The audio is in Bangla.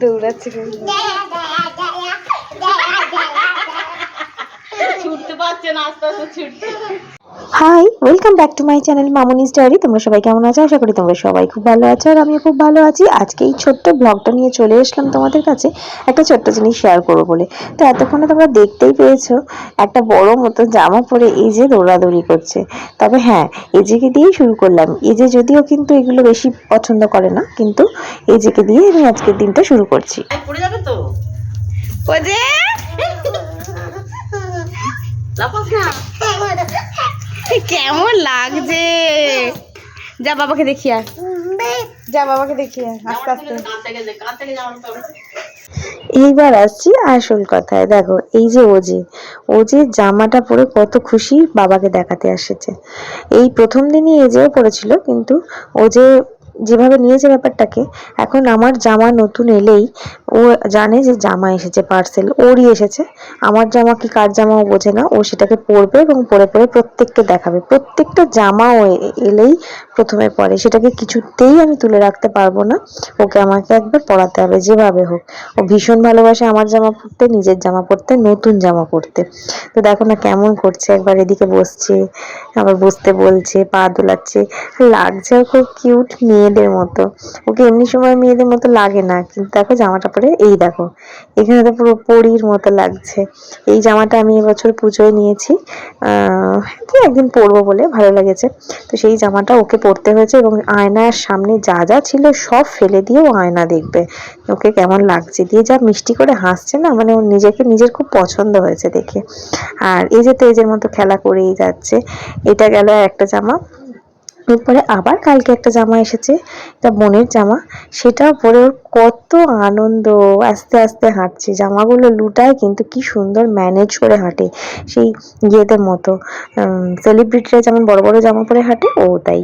দৌড়াচ্ছে ছুটতে পারছে না আস্তে আস্তে ছুটতে। Hi welcome back to my channel Mamunis diary তোমরা সবাই কেমন আছো? আশা করি তোমরা সবাই খুব ভালো আছো আর আমিও খুব ভালো আছি। আজকে এই ছোট্ট ব্লগটা নিয়ে চলে এসলাম তোমাদের কাছে। একটা ছোট্ট জিনিস শেয়ার করব বলে। তো এতক্ষণে তোমরা দেখতেই পেয়েছ, একটা বড় মতো জামা পরে এই যে দৌড়াদৌড়ি করছে। তবে হ্যাঁ এজেকে দিয়েই শুরু করলাম। এজে যদিও কিন্তু এগুলো বেশি পছন্দ করে না, কিন্তু এজেকে দিয়ে আমি আজকের দিনটা শুরু করছি। পড়ে যাবে তো? কেমন লাগছে? যা বাবাকে দেখি আর যা বাবাকে দেখি আস্তে আস্তে। এইবার আসছি আসল কথায়। দেখো, এই যে ও যে ও যে জামাটা পরে কত খুশি বাবাকে দেখাতে এসেছে। এই প্রথম দিনই এ যেও পড়েছিল, কিন্তু ও যে যেভাবে নিয়েছে ব্যাপারটাকে, এখন আমার জামা নতুন এলেই ও জানে যে জামা এসেছে পার্সেল ওরই এসেছে। আমার জামা কি কার জামা ও বোঝে না। ও সেটাকে পরবে এবং পরে পরে প্রত্যেককে দেখাবে। প্রত্যেকটা জামা ও এলেই প্রথমে পরে। সেটাকে কিছুতেই আমি তুলে রাখতে পারব না। ওকে আমাকে একবার পরাতে হবে, যেভাবে হোক। ও ভীষণ ভালোবাসে আমার জামা পরতে, নিজের জামা পরতে, নতুন জামা পরতে। তো দেখো না কেমন করছে। একবার এদিকে বসছে, আবার বসতে বলছে, পা দোলাচ্ছে। লাগছে খুব কিউট মেয়েদের মতো। ওকে এমনি সময় মেয়েদের মতো লাগে না। কিন্তু দেখো জামাটা পরে এই দেখো, এখানে তো পুরো পরীর মতো লাগছে। এই জামাটা আমি এবছর পুজোয় নিয়েছি। কি একদিন পরবো বলে ভালো লেগেছে। তো সেই জামাটা ওকে পরতে হয়েছে এবং আয়নার সামনে যা যা ছিল সব ফেলে দিয়ে ও আয়না দেখবে। ওকে কেমন লাগছে? দিয়ে যা মিষ্টি করে হাসছে না মানে ওর নিজেকে নিজের খুব পছন্দ হয়েছে দেখে। আর এই যে তেজের মতো খেলা করেই যাচ্ছে, এটা গেল একটা জামা। এরপরে আবার কালকে একটা জামা এসেছে, এটা বোনের জামা। সেটা পরে ওর কত আনন্দ, আস্তে আস্তে হাঁটছে। জামাগুলো লুটায় কিন্তু কি সুন্দর ম্যানেজ করে হাঁটে, সেই ইয়েদের মতো। সেলিব্রিটিরা যেমন বড় বড় জামা পরে হাঁটে, ও তাই।